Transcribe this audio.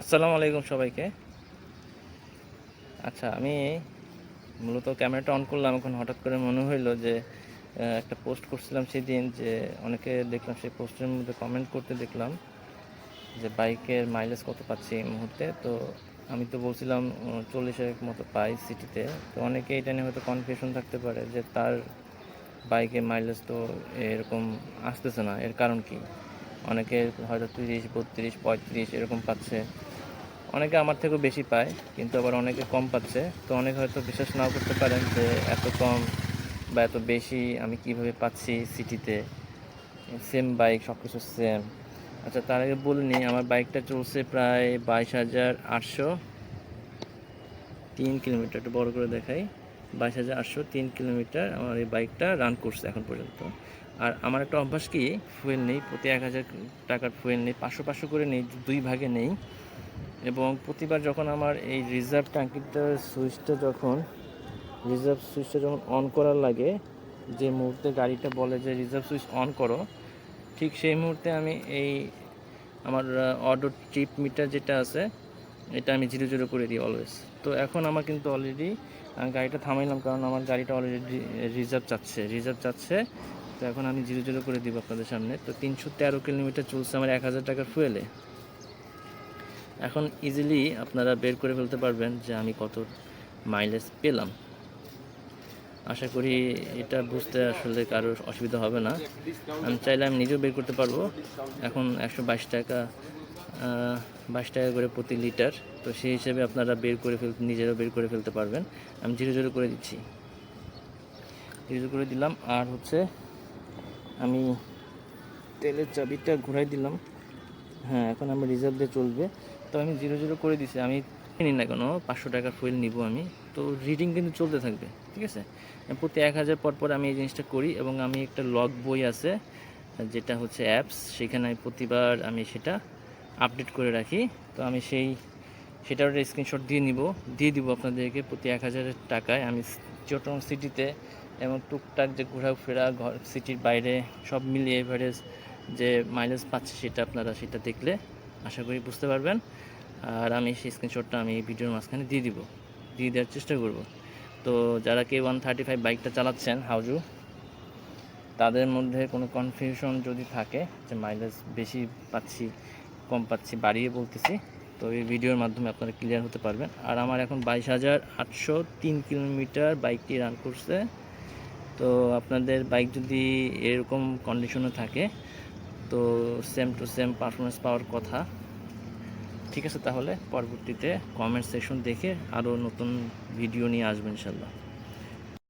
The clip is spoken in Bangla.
আসসালামু আলাইকুম সবাইকে। আচ্ছা আমি মূলত ক্যামেরাটা অন করলাম, এখন হঠাৎ করে মনে হইল যে একটা পোস্ট করছিলাম সেদিন যে, অনেকে দেখলাম সেই পোস্টের মধ্যে কমেন্ট করতে দেখলাম যে, বাইকের মাইলেজ কত পাচ্ছি এই মুহূর্তে? তো আমি তো বলছিলাম চল্লিশের মতো পাই সিটিতে তো অনেকে এটা নিয়ে হয়তো কনফিউশন থাকতে পারে যে, তার বাইকের মাইলেজ তো এরকম আসতেছে না। এর কারণ কি? অনেকে হয়তো তিরিশ, বত্রিশ, পঁয়ত্রিশ এরকম পাচ্ছে। অনেকে আমার থেকেও বেশি পায়, কিন্তু আবার অনেকে কম পাচ্ছে। তো অনেকে হয়তো বিশ্বাস নাও করতে পারেন যে এত কম বা এত বেশি আমি কীভাবে পাচ্ছি সিটিতে। সেম বাইক সব কিছু সেম। আচ্ছা তার আগে বলে নিই, আমার বাইকটা চলছে প্রায় বাইশ হাজার আটশো। তিন কিলোমিটার, একটু বড় করে দেখাই। বাইশ হাজার আটশো, তিন কিলোমিটার আমার এই বাইকটা রান করছে এখন পর্যন্ত। আর আমার একটা অভ্যাস কি ফুয়েল নেই, প্রতি এক হাজার টাকার ফুয়েল নেই, পাঁচশো পাঁচশো করে নেই, দুই ভাগে নেই। এবং প্রতিবার যখন আমার এই রিজার্ভ ট্যাঙ্কিটার সুইচটা যখন রিজার্ভ সুইচটা যখন অন করার লাগে, যে মুহূর্তে গাড়িটা বলে যে রিজার্ভ সুইচ অন করো, ঠিক সেই মুহূর্তে আমি এই আমার অটো ট্রিপ মিটার যেটা আছে, এটা আমি জিরো জিরো করে দিই অলওয়েজ তো এখন আমার কিন্তু অলরেডি আমি গাড়িটা থামাইলাম কারণ আমার গাড়িটা অলরেডি রিজার্ভ চাচ্ছে রিজার্ভ চাচ্ছে তো এখন আমি জিরো জিরো করে দিব আপনাদের সামনে। তো তিনশো তেরো কিলোমিটার চলছে আমার এক হাজার টাকার ফুয়েলে এখন ইজিলি আপনারা বের করে ফেলতে পারবেন যে আমি কত মাইলেজ পেলাম। আশা করি এটা বুঝতে আসলে কারোর অসুবিধা হবে না। আমি চাইলে আমি নিজেও বের করতে পারব। এখন একশো বাইশ টাকা বাইশ টাকা করে প্রতি লিটার তো সেই হিসেবে আপনারা বের করে ফেল, নিজেরাও বের করে ফেলতে পারবেন। আমি জিরো জিরো করে দিচ্ছি। জিরো করে দিলাম, আর হচ্ছে আমি তেলের চাবিটা ঘুরাই দিলাম। হ্যাঁ এখন আমি রিজার্ভ দিয়ে চলবে। তো আমি জিরো জিরো করে দিছি। আমি কিনি না কেন, পাঁচশো টাকার ফুয়েল নিব আমি। তো রিডিং কিন্তু চলতে থাকবে, ঠিক আছে? প্রতি এক হাজার পর পর আমি এই জিনিসটা করি এবং আমি একটা লগ বই আছে, যেটা হচ্ছে অ্যাপস সেখানে আমি প্রতিবার আমি সেটা আপডেট করে রাখি। তো আমি সেই, সেটার স্ক্রিনশট দিয়ে নিব। দিয়ে দিব আপনাদেরকে প্রতি এক হাজারের টাকায়। আমি চট্টগ্রাম সিটিতে এবং টুকটাক যে ঘোরাফেরা, ঘর সিটির বাইরে সব মিলিয়ে এভারেজ যে মাইলেজ পাচ্ছে সেটা আপনারা সেটা দেখলে আশা করি বুঝতে পারবেন। আর আমি সেই স্ক্রিনশটটা আমি ভিডিওর মাঝখানে দিয়ে দিব। দিয়ে দেওয়ার চেষ্টা করব। তো যারা কে ওয়ান থার্টি ফাইভ বাইকটা চালাচ্ছেন, হাউজু, তাদের মধ্যে কোনো কনফিউশন যদি থাকে যে মাইলেজ বেশি পাচ্ছি, কম পাচ্ছি, বাড়িয়ে বলতেছি, তো এই ভিডিওর মাধ্যমে আপনারা ক্লিয়ার হতে পারবেন। আর আমার এখন বাইশ হাজার আটশো তিন কিলোমিটার বাইকটি রান করছে। তো আপনাদের বাইক যদি এরকম কন্ডিশনে থাকে তো সেম টু সেম পারফরমেন্স পাওয়ার কথা। ঠিক আছে তাহলে, পরবর্তীতে কমেন্ট সেকশন দেখে আরও নতুন ভিডিও নিয়ে আসবেন ইনশাল্লাহ।